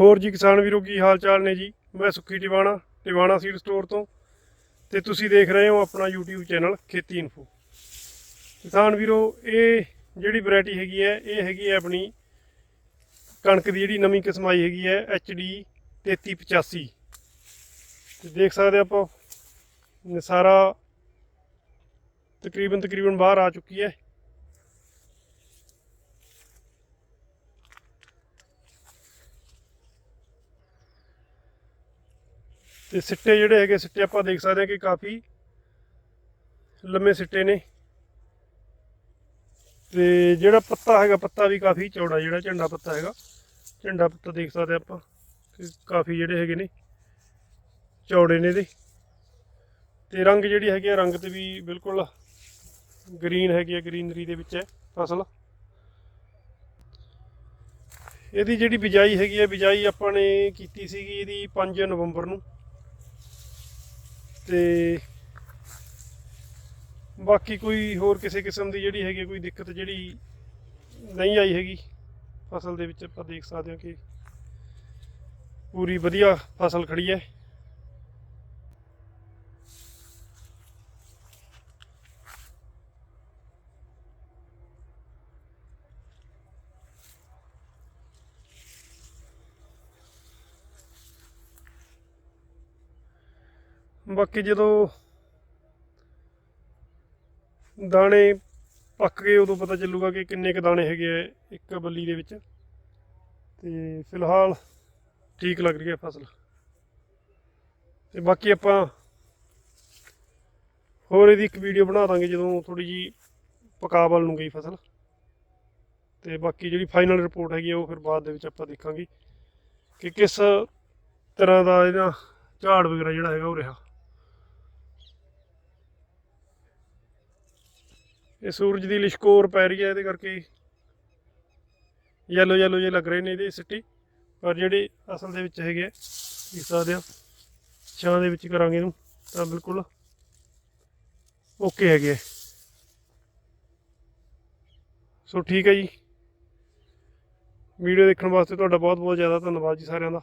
ਹੋਰ ਜੀ ਕਿਸਾਨ ਵੀਰੋ ਕੀ ਹਾਲ ਚਾਲ ਨੇ ਜੀ? ਮੈਂ ਸੁੱਖੀ ਟਿਵਾਣਾ ਟਿਵਾਣਾ ਸੀਡ ਸਟੋਰ ਤੋਂ ਤੇ ਤੁਸੀਂ ਦੇਖ ਰਹੇ ਹੋ ਆਪਣਾ YouTube ਚੈਨਲ ਖੇਤੀ ਇਨਫੋ ਕਿਸਾਨ ਵੀਰੋ, ਇਹ ਜਿਹੜੀ ਵੈਰਾਈਟੀ ਹੈਗੀ ਹੈ, ਇਹ ਹੈਗੀ ਹੈ ਆਪਣੀ ਕਣਕ ਦੀ ਜਿਹੜੀ ਨਵੀਂ ਕਿਸਮ ਆਈ ਹੈਗੀ ਹੈ HD 3385 ਤੇ ਦੇਖ ਸਕਦੇ ਆਪਾਂ, ਸਾਰਾ ਤਕਰੀਬਨ ਤਕਰੀਬਨ ਬਾਹਰ ਆ ਚੁੱਕੀ ਹੈ। ਤੇ ਸਿੱਟੇ ਜਿਹੜੇ ਹੈਗੇ, ਸਿੱਟੇ ਆਪਾਂ ਦੇਖ ਸਕਦੇ ਹਾਂ ਕਿ ਕਾਫੀ ਲੰਮੇ ਸਿੱਟੇ ਨੇ। ਤੇ ਜਿਹੜਾ ਪੱਤਾ ਹੈਗਾ, ਪੱਤਾ ਵੀ ਕਾਫੀ ਚੌੜਾ ਜਿਹੜਾ ਝੰਡਾ ਪੱਤਾ ਹੈਗਾ, ਝੰਡਾ ਪੱਤਾ ਦੇਖ ਸਕਦੇ ਆਪਾਂ ਕਾਫੀ ਜਿਹੜੇ ਹੈਗੇ ਨੇ, ਚੌੜੇ ਨੇ ਇਹਦੇ। ਤੇ ਰੰਗ ਜਿਹੜੀ ਹੈਗੀ ਆ, ਰੰਗ ਤੇ ਵੀ ਬਿਲਕੁਲ ਗ੍ਰੀਨ ਹੈਗੀ ਆ, ਗ੍ਰੀਨਰੀ ਦੇ ਵਿੱਚ ਹੈ ਫਸਲ। ਇਹਦੀ ਜਿਹੜੀ ਬਿਜਾਈ ਹੈਗੀ ਆ, ਬਿਜਾਈ ਆਪਾਂ ਨੇ ਕੀਤੀ ਸੀਗੀ ਇਹਦੀ 5 ਨਵੰਬਰ ਨੂੰ। ਤੇ ਬਾਕੀ ਕੋਈ ਹੋਰ ਕਿਸੇ ਕਿਸਮ ਦੀ ਜਿਹੜੀ ਹੈਗੀ ਆ, ਕੋਈ ਦਿੱਕਤ ਜਿਹੜੀ ਨਹੀਂ ਆਈ ਹੈਗੀ ਫਸਲ ਦੇ ਵਿੱਚ ਆਪਾਂ ਦੇਖ ਸਕਦੇ ਹਾਂ ਕਿ ਪੂਰੀ ਵਧੀਆ ਫਸਲ ਖੜੀ ਹੈ। ਬਾਕੀ ਜਦੋਂ ਦਾਣੇ ਪੱਕ ਗਏ, ਉਦੋਂ ਪਤਾ ਚੱਲੂਗਾ ਕਿ ਕਿੰਨੇ ਕ ਦਾਣੇ ਹੈਗੇ ਆ ਇੱਕ ਬੱਲੀ ਦੇ ਵਿੱਚ। ਤੇ ਫਿਲਹਾਲ ਠੀਕ ਲੱਗ ਰਹੀ ਹੈ ਫਸਲ। ਤੇ ਬਾਕੀ ਆਪਾਂ ਹੋਰ ਇਹਦੀ ਇੱਕ ਵੀਡੀਓ ਬਣਾ ਦਾਂਗੇ ਜਦੋਂ ਥੋੜੀ ਜੀ ਪਕਾ ਵੱਲ ਨੂੰ ਗਈ ਫਸਲ। ਤੇ ਬਾਕੀ ਜਿਹੜੀ ਫਾਈਨਲ ਰਿਪੋਰਟ ਹੈਗੀ ਉਹ ਫਿਰ ਬਾਅਦ ਦੇ ਵਿੱਚ ਆਪਾਂ ਦੇਖਾਂਗੇ ਕਿ ਕਿਸ ਤਰ੍ਹਾਂ ਦਾ ਇਹਦਾ ਝਾੜ ਵਗੈਰਾ ਜਿਹੜਾ ਹੈਗਾ ਉਹ ਰਿਹਾ। ਇਹ ਸੂਰਜ ਦੀ ਲਿਸ਼ਕੋਰ ਪੈ ਰਹੀ ਹੈ ਇਹਦੇ ਕਰਕੇ ਯੈਲੋ ਯੈਲੋ ਜੇ ਲੱਗ ਰਹੇ ਨੇ ਇਹਦੇ ਸਿੱਟੀ। ਪਰ ਜਿਹੜੇ ਅਸਲ ਦੇ ਵਿੱਚ ਹੈਗੇ ਆ, ਦੇਖ ਸਕਦੇ ਆ ਛਾਂ ਦੇ ਵਿੱਚ ਕਰਾਂਗੇ ਇਹਨੂੰ, ਤਾਂ ਬਿਲਕੁਲ ਓਕੇ ਹੈਗੇ ਆ। ਸੋ ਠੀਕ ਹੈ ਜੀ। ਵੀਡੀਓ ਦੇਖਣ ਵਾਸਤੇ ਤੁਹਾਡਾ ਬਹੁਤ ਬਹੁਤ ਜ਼ਿਆਦਾ ਧੰਨਵਾਦ ਜੀ ਸਾਰਿਆਂ ਦਾ।